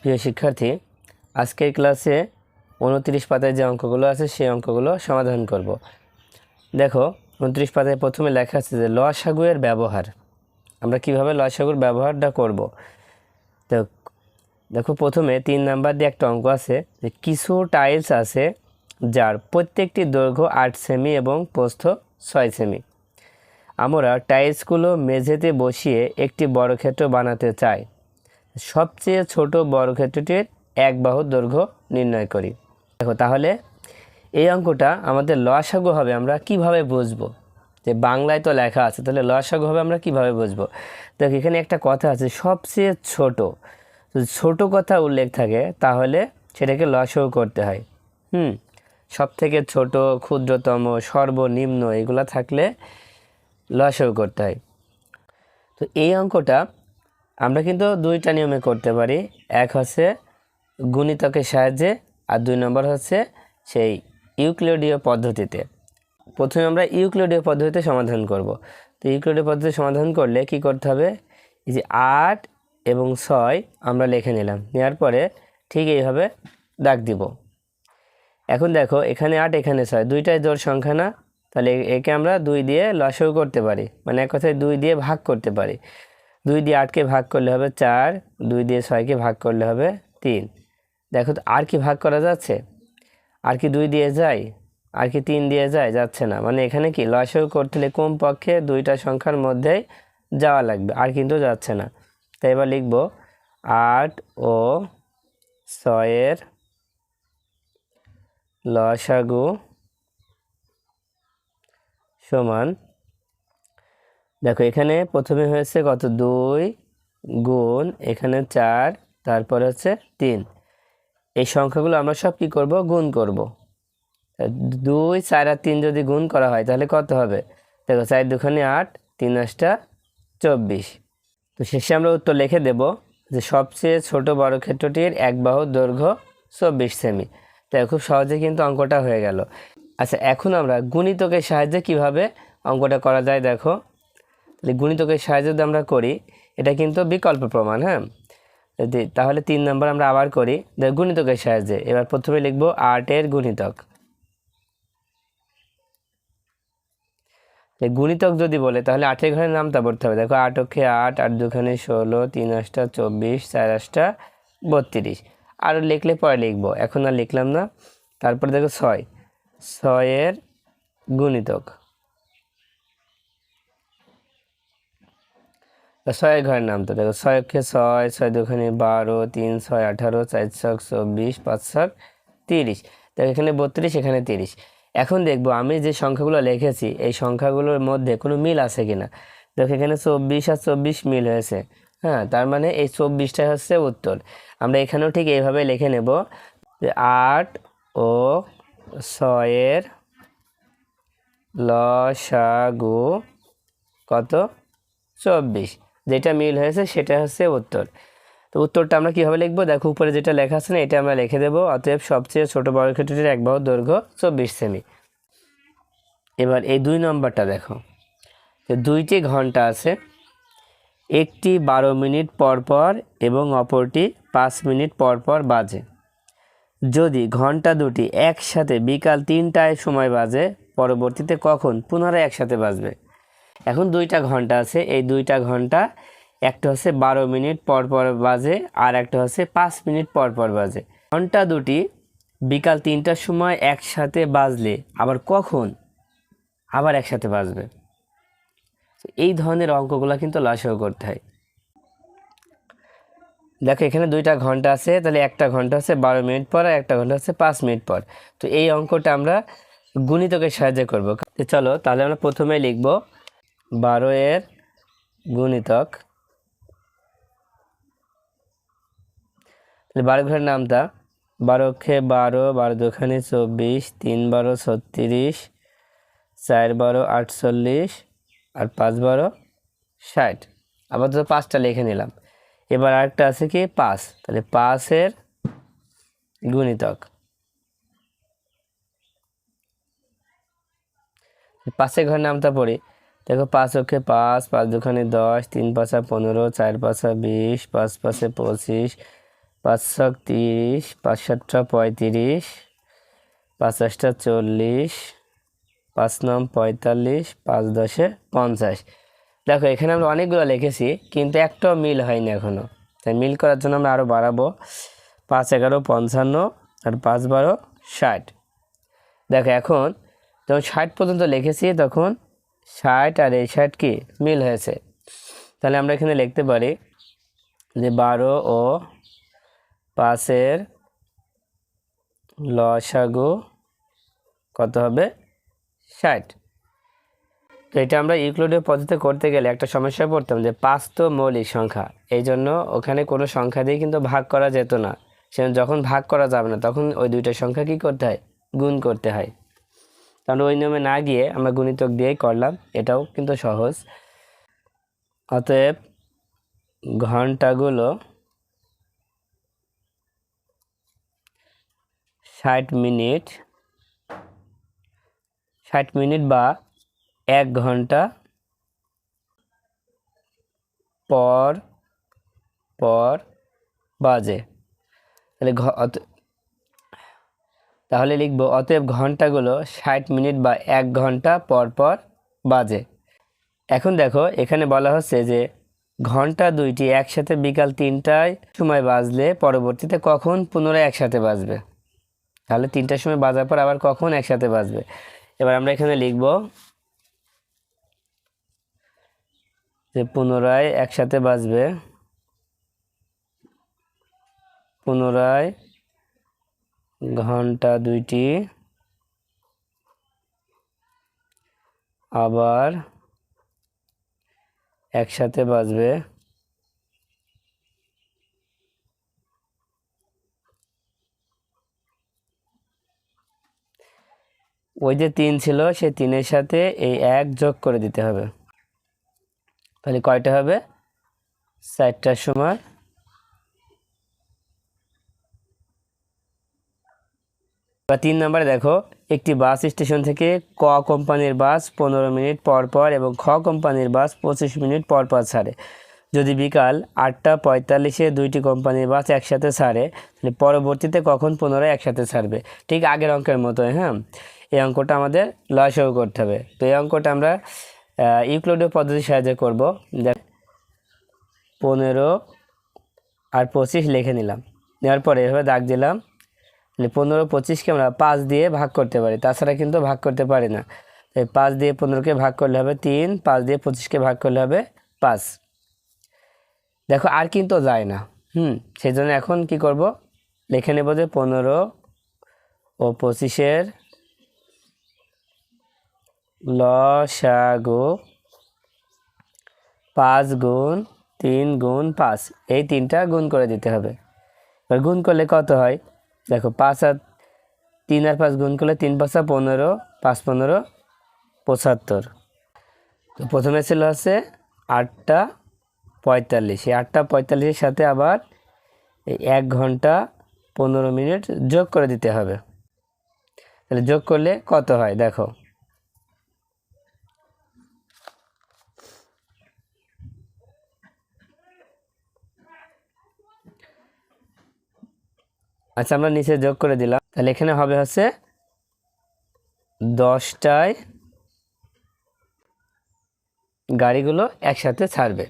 প্রিয় শিক্ষার্থী, আজকের ক্লাসে উনত্রিশ পাতায় যে অঙ্কগুলো আছে, সেই অঙ্কগুলো সমাধান করব। দেখো, উনত্রিশ পাতায় প্রথমে লেখা আছে যে লসাগুয়ের ব্যবহার। আমরা কীভাবে লসাগুর ব্যবহারটা করব? তো দেখো, প্রথমে তিন নাম্বার দিয়ে একটা অঙ্ক আছে যে কিছু টাইলস আছে যার প্রত্যেকটি দৈর্ঘ্য আট সেমি এবং প্রস্থ ছয় সেমি। আমরা টাইলসগুলো মেঝেতে বসিয়ে একটি বর্গক্ষেত্র বানাতে চাই। সবচেয়ে ছোট বর্গক্ষেত্রটির এক বাহুর দৈর্ঘ্য নির্ণয় করি। দেখো, তাহলে এই অঙ্কটা আমাদের লসাগু হবে আমরা কীভাবে বুঝব? যে বাংলায় তো লেখা আছে, তাহলে লসাগু হবে আমরা কীভাবে বুঝব? দেখো, এখানে একটা কথা আছে, সবচেয়ে ছোট। ছোট কথা উল্লেখ থাকে, তাহলে সেটাকে লসাগু করতে হয়। হুম সব থেকে ছোট, ক্ষুদ্রতম, সর্বনিম্ন, এগুলো থাকলে লসাগু করতে হয়। তো এই অঙ্কটা আমরা কিন্তু দুইটা নিয়মে করতে পারি। এক হচ্ছে গুণিতকের সাহায্যে আর দুই নম্বর হচ্ছে সেই ইউক্লিডীয় পদ্ধতিতে। প্রথমে আমরা ইউক্লিডীয় পদ্ধতিতে সমাধান করব। তো ইউক্লিডীয় পদ্ধতিতে সমাধান করলে কি করতে হবে? এই যে আট এবং ছয় আমরা লিখে নিলাম। নেওয়ার পরে ঠিক এইভাবে দাগ দিব। এখন দেখো, এখানে আট, এখানে ছয়, দুইটাই জোর সংখ্যা না? তাহলে একে আমরা দুই দিয়ে লসও করতে পারি। মানে এক কথায় দুই দিয়ে ভাগ করতে পারি। দুই দিয়ে আটকে ভাগ করলে হবে চার, দুই দিয়ে ছয়কে ভাগ করলে হবে তিন। দেখো তো আর কি ভাগ করা যাচ্ছে? আর কি দুই দিয়ে যায়? আর কি তিন দিয়ে যায়? যাচ্ছে না। মানে এখানে কি লসও করতে হলে কমপক্ষে দুইটা সংখ্যার মধ্যেই যাওয়া লাগবে? আর কিন্তু যাচ্ছে না। তাই এবার লিখব, আট ও ছয়ের লসাগু সমান দেখো, এখানে প্রথমে হয়েছে কত? দুই গুণ, এখানে চার, তারপর হচ্ছে তিন। এই সংখ্যাগুলো আমরা সব কি করব? গুণ করব। দুই, চার আর তিন যদি গুণ করা হয়, তাহলে কত হবে? দেখো, চার দুখানে আট, তিন আটটা চব্বিশ। তো শেষে আমরা উত্তর লিখে দেব যে সবচেয়ে ছোট ক্ষেত্রটির এক বাহুর দৈর্ঘ্য চব্বিশ সেমি। তাই খুব সহজে কিন্তু অঙ্কটা হয়ে গেল। আচ্ছা এখন আমরা গুণিতকের সাহায্যে কীভাবে অঙ্কটা করা যায় দেখো। তাহলে গুণিতকের সাহায্যে যদি আমরা করি, এটা কিন্তু বিকল্প প্রমাণ হ্যাঁ? যদি, তাহলে তিন নম্বর আমরা আবার করি গুণিতকের সাহায্যে। এবার প্রথমে লিখব আটের গুণিতক। গুণিতক যদি বলে, তাহলে আটের ঘরের নামটা পড়তে হবে। দেখো আট অক্ষে আট আট দুখানে ষোলো, তিন আটটা চব্বিশ, চার আটটা বত্রিশ। আরও লিখলে পরে লিখব। এখন আর লিখলাম না। তারপর দেখো ছয়। ছয়ের গুণিতক। তা ছয়ের ঘরের নাম তো দেখো, ছয় অক্ষে ছয় ছয় দুখানে বারো, তিন, ছয় আঠারো, চার ছক চব্বিশ পাঁচ ছক তিরিশ। দেখো এখানে বত্রিশ, এখানে তিরিশ। এখন দেখব আমি যে সংখ্যাগুলো লিখেছি, এই সংখ্যাগুলোর মধ্যে কোনো মিল আছে কি না দেখো এখানে চব্বিশ আর চব্বিশ মিল হয়েছে। হ্যাঁ তার মানে এই চব্বিশটাই হচ্ছে উত্তর। আমরা এখানেও ঠিক এইভাবে লিখে নেব যে আট ও ছয়ের লসাগু কত? চব্বিশ। যেটা মিল হয়েছে সেটা হচ্ছে উত্তর। তো উত্তরটা আমরা কীভাবে লিখব? দেখো, উপরে যেটা লেখা আছে না, এটা আমরা লিখে দেবো। অতএব সবচেয়ে ছোট বর্গক্ষেত্রটির এক বাহুর দৈর্ঘ্য চব্বিশ সেমি। এবার এই দুই নম্বরটা দেখো। যে দুইটি ঘণ্টা আছে, একটি বারো মিনিট পর পর এবং অপরটি পাঁচ মিনিট পর পর বাজে। যদি ঘণ্টা দুটি একসাথে বিকাল তিনটায় সময় বাজে, পরবর্তীতে কখন? পুনরায় একসাথে বাজবে। এখন দুইটা ঘণ্টা আছে। এই দুইটা ঘণ্টা, একটা হচ্ছে বারো মিনিট পর পর বাজে আর একটা হচ্ছে পাঁচ মিনিট পর পর বাজে। ঘণ্টা দুটি, বিকাল তিনটার সময় একসাথে বাজলে আবার কখন? আবার একসাথে বাজবে। এই ধরনের অঙ্কগুলো কিন্তু লসাগু করতে হয়। দেখো, এখানে দুইটা ঘণ্টা আছে, তাহলে একটা ঘণ্টা হচ্ছে বারো মিনিট পর আর একটা ঘণ্টা হচ্ছে পাঁচ মিনিট পর। তো এই অঙ্কটা আমরা গুণিতকের সাহায্যে করব। চলো, তাহলে আমরা প্রথমে লিখব বারো এর গুণিতক। তাহলে বারো ঘরের নামটা, বারো অক্ষে বারো বারো দোকানে চব্বিশ, তিন বারো ছত্রিশ, চার বারো আটচল্লিশ, আর পাঁচ বারো ষাট। আপাতত পাঁচটা লিখে নিলাম। এবার আরেকটা আছে কি? পাঁচ। তাহলে পাঁচের গুণিতক। পাঁচের ঘরের নামটা পড়ি। দেখো পাঁচ অক্ষে পাঁচ পাঁচ দুখানে দশ, তিন পাঁচা পনেরো, চার পাঁচা বিশ, পাঁচ পাঁচে পঁচিশ, পাঁচ তিরিশ, পাঁচ সাতটা পঁয়ত্রিশ, পাঁচ আটটা চল্লিশ, পাঁচ নম পঁয়তাল্লিশ, পাঁচ দশে পঞ্চাশ। দেখো, এখানে আমরা অনেকগুলো লিখেছি, কিন্তু একটাও মিল হয়নি এখনও তাই মিল করার জন্য আমরা আরও বাড়াবো। পাঁচ এগারো পঞ্চান্ন আর পাঁচ বারো ষাট। দেখো, এখন যখন ষাট পর্যন্ত লিখেছি, তখন ষাট আর এই ষাট কি মিল হয়েছে। তাহলে আমরা এখানে লিখতে পারি যে বারো ও পাঁচের লসাগু কত হবে? ষাট। তো এটা আমরা ইউক্লিডের পদ্ধতি করতে গেলে একটা সমস্যায় পড়তাম যে পাঁচ তো মৌলিক সংখ্যা। এই জন্য ওখানে কোনো সংখ্যা দিয়ে কিন্তু ভাগ করা যেত না। সে যখন ভাগ করা যাবে না, তখন ওই দুইটা সংখ্যা কী করতে হয়? গুণ করতে হয়। কারণ ওই নিয়মে না গিয়ে আমরা গুণিতক দিয়েই করলাম। এটাও কিন্তু সহজ। অতএব ঘন্টাগুলো ষাট মিনিট ষাট মিনিট বা এক ঘণ্টা পর পর বাজে। তাহলে তাহলে লিখব, অতএব ঘন্টাগুলো ষাট মিনিট বা এক ঘণ্টা পর পর বাজে। এখন দেখো, এখানে বলা হচ্ছে যে ঘণ্টা দুইটি একসাথে বিকাল তিনটায় সময় বাজলে পরবর্তীতে কখন পুনরায় একসাথে বাজবে? তাহলে তিনটার সময় বাজার পর আবার কখন একসাথে বাজবে? এবার আমরা এখানে লিখব যে পুনরায় একসাথে বাজবে, পুনরায় ঘণ্টা দুইটি। আবার একসাথে বাজবে। ওই যে তিন ছিল, সেই তিনের সাথে এই এক যোগ করে দিতে হবে। তাহলে কয়টা হবে? চারটার সময় বা তিন নম্বরে দেখো, একটি বাস স্টেশন থেকে ক কোম্পানির বাস পনেরো মিনিট পর পর এবং খ কোম্পানির বাস পঁচিশ মিনিট পর পর ছাড়ে। যদি বিকাল আটটা পঁয়তাল্লিশে দুইটি কোম্পানির বাস একসাথে ছাড়ে, তাহলে পরবর্তীতে কখন পুনরায় একসাথে ছাড়বে? ঠিক আগের অঙ্কের মতো হ্যাঁ? এই অঙ্কটা আমাদের লসও করতে হবে। তো এই অঙ্কটা আমরা ইউক্লোডীয় পদ্ধতির সাহায্যে করব। দেখ, পনেরো আর পঁচিশ লিখে নিলাম। নেওয়ার পরে এভাবে দাগ দিলাম। তাহলে পনেরো পঁচিশকে আমরা পাঁচ দিয়ে ভাগ করতে পারি। তাছাড়া কিন্তু ভাগ করতে পারি না। তাই পাঁচ দিয়ে পনেরোকে ভাগ করলে হবে তিন, পাঁচ দিয়ে পঁচিশকে ভাগ করলে হবে পাঁচ। দেখো, আর কিন্তু যায় না। হুম সেই জন্য এখন কি করব? লিখে নেব যে পনেরো ও পঁচিশের ল লসাগু পাঁচ গুণ তিন গুণ পাঁচ। এই তিনটা গুণ করে দিতে হবে। এবার গুণ করলে কত হয়? দেখো পাঁচ আর তিন আর পাঁচ গুণ করলে তিন পাঁচা পনেরো, পাঁচ পনেরো, পঁচাত্তর। তো প্রথমে ছিল হচ্ছে আটটা পঁয়তাল্লিশ। এই আটটা পঁয়তাল্লিশের সাথে আবার এই এক ঘণ্টা পনেরো মিনিট যোগ করে দিতে হবে। তাহলে যোগ করলে কত হয়? দেখো আচ্ছা আমরা নিচে যোগ করে দিলাম। তাহলে এখানে হবে হচ্ছে দশটায় গাড়িগুলো একসাথে ছাড়বে।